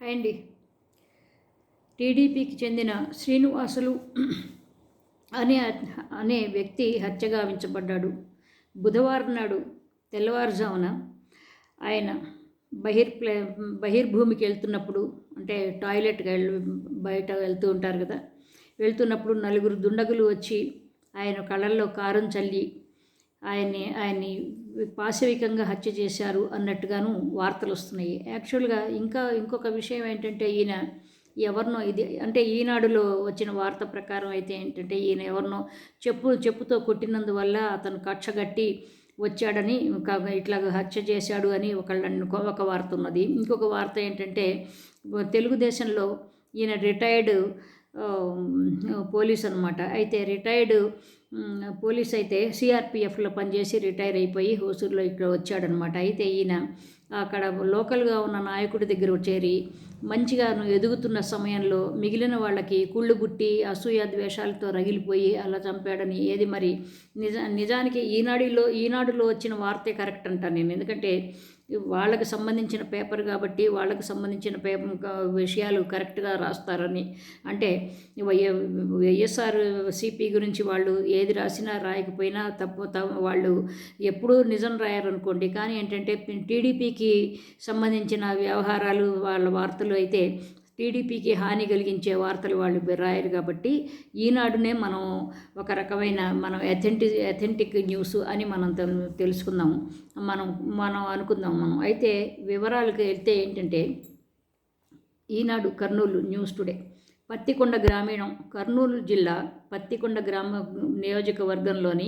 Hi అండి. టీడీపీకి చెందిన శ్రీనివాసులు అనే అనే వ్యక్తి హత్య గావించబడ్డాడు బుధవారం నాడు తెల్లవారుజామున ఆయన బహిర్ ప్లే బహిర్భూమికి వెళ్తున్నప్పుడు అంటే టాయిలెట్కి వెళ్ళి బయట వెళ్తూ ఉంటారు కదా వెళ్తున్నప్పుడు నలుగురు దుండగులు వచ్చి ఆయన కళ్ళల్లో కారం చల్లి ఆయన్ని ఆయన్ని పాశవికంగా హత్య చేశారు అన్నట్టుగాను వార్తలు వస్తున్నాయి. యాక్చువల్గా ఇంకా ఇంకొక విషయం ఏంటంటే ఈయన ఎవరినో ఇది అంటే ఈనాడులో వచ్చిన వార్త ప్రకారం అయితే ఏంటంటే ఈయన ఎవరినో చెప్పు చెప్పుతో కొట్టినందువల్ల అతను కక్షగట్టి వచ్చాడని ఇట్లా హత్య చేశాడు అని ఒక ఒక వార్త ఉన్నది. ఇంకొక వార్త ఏంటంటే తెలుగుదేశంలో ఈయన రిటైర్డ్ పోలీస్ అనమాట అయితే రిటైర్డ్ పోలీస్ అయితే సిఆర్పిఎఫ్లో పనిచేసి రిటైర్ అయిపోయి హోసూరులో ఇక్కడ వచ్చాడనమాట. అయితే ఈయన అక్కడ లోకల్గా ఉన్న నాయకుడి దగ్గర చేరి మంచిగా ఎదుగుతున్న సమయంలో మిగిలిన వాళ్ళకి కుళ్ళు గుట్టి అసూయ ద్వేషాలతో రగిలిపోయి అలా చంపాడని ఏది మరి నిజ నిజానికి ఈనాడులో ఈనాడులో వచ్చిన వార్తే కరెక్ట్ అంటాను నేను. ఎందుకంటే వాళ్ళకి సంబంధించిన పేపర్ కాబట్టి వాళ్ళకి సంబంధించిన పేపర్ విషయాలు కరెక్ట్గా రాస్తారని. అంటే వైఎస్ఆర్ సిపి గురించి వాళ్ళు ఏది రాసినా రాయకపోయినా తప్పు వాళ్ళు ఎప్పుడూ నిజం రాయారనుకోండి. కానీ ఏంటంటే టీడీపీకి సంబంధించిన వ్యవహారాలు వాళ్ళ వార్తలు అయితే టీడీపీకి హాని కలిగించే వార్తలు వాళ్ళు రాయరు కాబట్టి ఈనాడునే మనం ఒక రకమైన మనం అథెంటిక్ అథెంటిక్ న్యూస్ అని మనం తెలుసుకుందాం మనం మనం అనుకుందాం మనం. అయితే వివరాలకు వెళ్తే ఏంటంటే ఈనాడు కర్నూలు న్యూస్ టుడే పత్తికొండ గ్రామీణం కర్నూలు జిల్లా పత్తికొండ గ్రామ నియోజకవర్గంలోని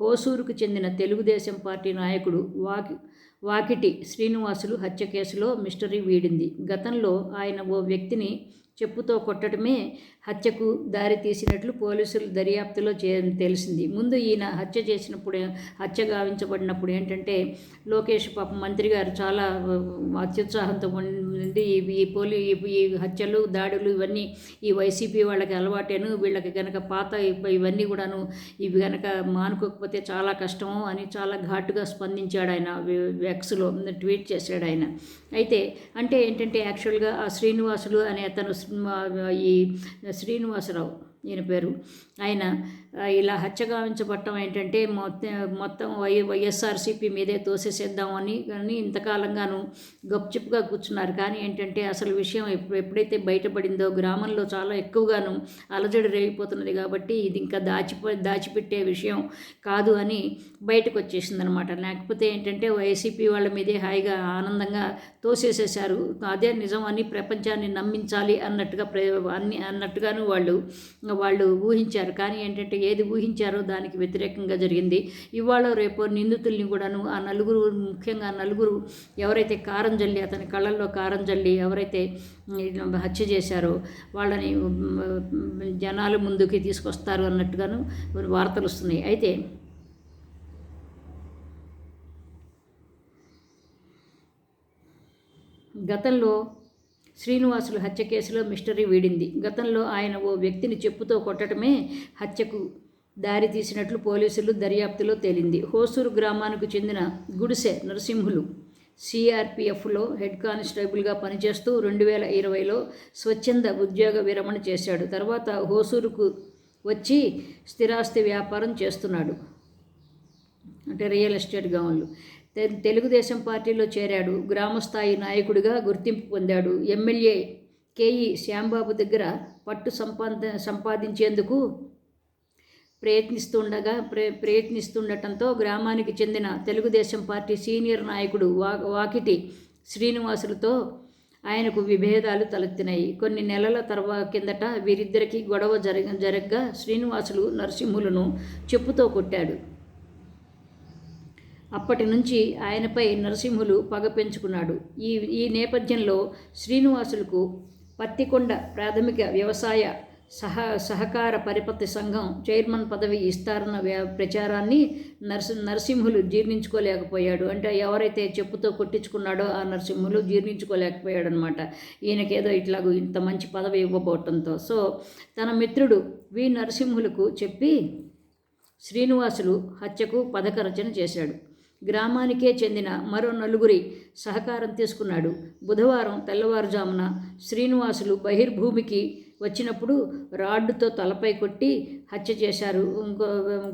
హోసూరుకు చెందిన తెలుగుదేశం పార్టీ నాయకుడు వాకి వాకిటి శ్రీనివాసులు హత్య కేసులో మిస్టరీ వీడింది. గతంలో ఆయన ఓ వ్యక్తిని చెప్పుతో కొట్టడమే హత్యకు దారి తీసినట్లు పోలీసులు దర్యాప్తులో చే తెలిసింది. ముందు ఈయన హత్య చేసినప్పుడు హత్య గావించబడినప్పుడు ఏంటంటే లోకేష్ పాప మంత్రి గారు చాలా అత్యుత్సాహంతో ఉండి ఈ పోలీ ఈ హత్యలు దాడులు ఇవన్నీ ఈ వైసీపీ వాళ్ళకి అలవాటేను వీళ్ళకి కనుక పాత ఇవన్నీ కూడాను ఇవి కనుక మానుకోకపోతే చాలా కష్టము అని చాలా ఘాటుగా స్పందించాడు ఆయన. వెక్స్లో ట్వీట్ చేశాడు ఆయన. అయితే అంటే ఏంటంటే యాక్చువల్గా ఆ శ్రీనివాసులు అనే అతను ఈ శ్రీనివాసరావు ఈయన పేరు ఆయన ఇలా హత్యగావించబట్టం ఏంటంటే మొత్తం మొత్తం వై వైఎస్ఆర్సీపీ మీదే తోసేసేద్దామని కానీ ఇంతకాలంగాను గప్చిప్గా కూర్చున్నారు. కానీ ఏంటంటే అసలు విషయం ఎప్పుడైతే బయటపడిందో గ్రామంలో చాలా ఎక్కువగాను అలజడి రేగిపోతున్నది కాబట్టి ఇది ఇంకా దాచిపో దాచిపెట్టే విషయం కాదు అని బయటకు వచ్చేసింది అనమాట లేకపోతే ఏంటంటే వైసీపీ వాళ్ళ మీదే హాయిగా ఆనందంగా తోసేసేసారు అదే నిజం అని ప్రపంచాన్ని నమ్మించాలి అన్నట్టుగా అన్ని అన్నట్టుగాను వాళ్ళు వాళ్ళు ఊహించారు. కానీ ఏంటంటే ఏది ఊహించారో దానికి వ్యతిరేకంగా జరిగింది. ఇవాళ రేపు నిందితుల్ని కూడాను ఆ నలుగురు ముఖ్యంగా నలుగురు ఎవరైతే కారం జల్లి అతని కళ్ళల్లో కారం జల్లి ఎవరైతే హత్య చేశారో వాళ్ళని జనాలు ముందుకి తీసుకొస్తారు అన్నట్టుగాను వార్తలు వస్తున్నాయి. అయితే గతంలో శ్రీనివాసులు హత్య కేసులో మిస్టరీ వీడింది. గతంలో ఆయన ఓ వ్యక్తిని చెప్పుతో కొట్టడమే హత్యకు దారి తీసినట్లు పోలీసులు దర్యాప్తులో తేలింది. హోసూరు గ్రామానికి చెందిన గుడిసె నరసింహులు సిఆర్పిఎఫ్లో హెడ్ కానిస్టేబుల్గా పనిచేస్తూ రెండు వేల ఇరవైలో స్వచ్ఛంద ఉద్యోగ విరమణ చేశాడు. తర్వాత హోసూరుకు వచ్చి స్థిరాస్తి వ్యాపారం చేస్తున్నాడు. అంటే రియల్ ఎస్టేట్ గౌన్లు తెలుగుదేశం పార్టీలో చేరాడు. గ్రామస్థాయి నాయకుడిగా గుర్తింపు పొందాడు. ఎమ్మెల్యే కేఈ శ్యాంబాబు దగ్గర పట్టు సంపాద సంపాదించేందుకు ప్రయత్నిస్తుండగా ప్ర ప్రయత్నిస్తుండటంతో గ్రామానికి చెందిన తెలుగుదేశం పార్టీ సీనియర్ నాయకుడు వా వాకిటి శ్రీనివాసులతో ఆయనకు విభేదాలు తలెత్తినాయి. కొన్ని నెలల తర్వాత కిందట వీరిద్దరికీ గొడవ జరగ జరగ్గా శ్రీనివాసులు నరసింహులను చెప్పుతో కొట్టాడు. అప్పటి నుంచి ఆయనపై నరసింహులు పగ పెంచుకున్నాడు. ఈ ఈ నేపథ్యంలో శ్రీనివాసులకు పత్తికొండ ప్రాథమిక వ్యవసాయ సహ సహకార పరిపత్తి సంఘం చైర్మన్ పదవి ఇస్తారన్న ప్రచారాన్ని నరసి నరసింహులు జీర్ణించుకోలేకపోయాడు. అంటే ఎవరైతే చెప్పుతో కొట్టించుకున్నాడో ఆ నరసింహులు జీర్ణించుకోలేకపోయాడు అనమాట ఈయనకేదో ఇట్లాగూ ఇంత మంచి పదవి ఇవ్వబోవటంతో. సో తన మిత్రుడు వి నరసింహులకు చెప్పి శ్రీనివాసులు హత్యకు పథక రచన చేశాడు. గ్రామానికే చెందిన మరో నలుగురి సహకారం తీసుకున్నాడు. బుధవారం తెల్లవారుజామున శ్రీనివాసులు బహిర్భూమికి వచ్చినప్పుడు రాడ్డుతో తలపై కొట్టి హత్య చేశారు. ఇంకో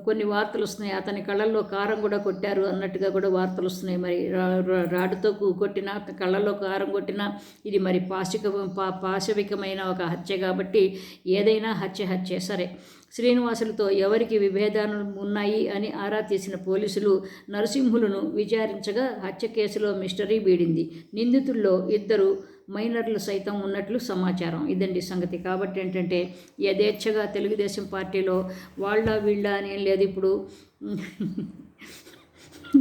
కొన్ని వార్తలు వస్తున్నాయి అతని కళ్ళల్లో కారం కూడా కొట్టారు అన్నట్టుగా కూడా వార్తలు వస్తున్నాయి మరి రా- రాడ్డుతో కొట్టిన కళ్ళల్లో కారం కొట్టిన ఇది మరి పాశిక పా పాశవికమైన ఒక హత్య కాబట్టి ఏదైనా హత్య హత్య. సరే. శ్రీనివాసులతో ఎవరికి విభేదాలు ఉన్నాయి అని ఆరా తీసిన పోలీసులు నరసింహులను విచారించగా హత్య కేసులో మిస్టరీ బీడింది. నిందితుల్లో ఇద్దరు మైనర్లు సైతం ఉన్నట్లు సమాచారం. ఇదండి సంగతి. కాబట్టి ఏంటంటే యథేచ్ఛగా తెలుగుదేశం పార్టీలో వాళ్ళ వీళ్ళ అని ఏం లేదు ఇప్పుడు.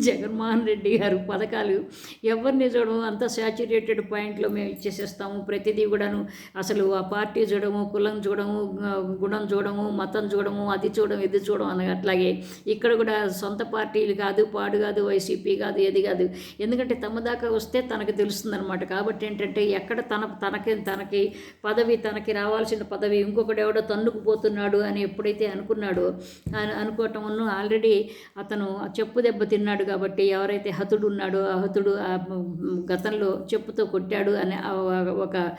జగన్మోహన్ రెడ్డి గారు పథకాలు ఎవరిని చూడము? అంత శాచురేటెడ్ పాయింట్లో మేము ఇచ్చేసేస్తాము. ప్రతిదీ కూడాను అసలు ఆ పార్టీ చూడము కులం చూడము గుణం చూడము మతం చూడము అది చూడము ఇది చూడము అని అట్లాగే ఇక్కడ కూడా సొంత పార్టీలు కాదు పాడు కాదు వైసీపీ కాదు ఏది కాదు. ఎందుకంటే తమ దాకా వస్తే తనకు తెలుస్తుందన్నమాట. కాబట్టి ఏంటంటే ఎక్కడ తన తనకి తనకి పదవి తనకి రావాల్సిన పదవి ఇంకొకటి ఎవడో తన్నుకుపోతున్నాడు అని ఎప్పుడైతే అనుకున్నాడో అనుకోవటం ఆల్రెడీ అతను చెప్పు దెబ్బ తిన్నాడు. కాబట్టి ఎవరైతే హతుడు ఉన్నాడో ఆ హతుడు ఆ గతంలో చెప్పుతో కొట్టాడు అనే ఒక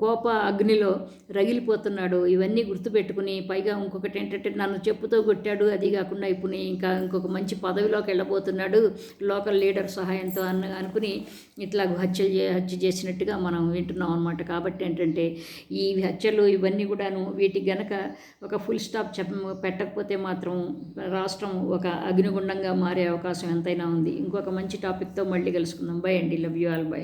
కోప అగ్నిలో రగిలిపోతున్నాడు. ఇవన్నీ గుర్తుపెట్టుకుని పైగా ఇంకొకటి ఏంటంటే నన్ను చెప్పుతో కొట్టాడు. అది కాకుండా ఇప్పుడు ఇంకా ఇంకొక మంచి పదవిలోకి వెళ్ళబోతున్నాడు. లోకల్ లీడర్ సహాయంతో అన్న అనుకుని ఇట్లా హత్య చే- హత్య చేసినట్టుగా మనం వింటున్నాం అనమాట కాబట్టి ఏంటంటే ఈ హత్యలు ఇవన్నీ కూడాను వీటికి గనక ఒక ఫుల్ స్టాప్ చెప్ప పెట్టకపోతే మాత్రం రాష్ట్రం ఒక అగ్నిగుండంగా మారే అవకాశం ఎంతైనా ఉంది. ఇంకొక మంచి టాపిక్తో మళ్ళీ కలుసుకుందాం. బై అండి. Love you all by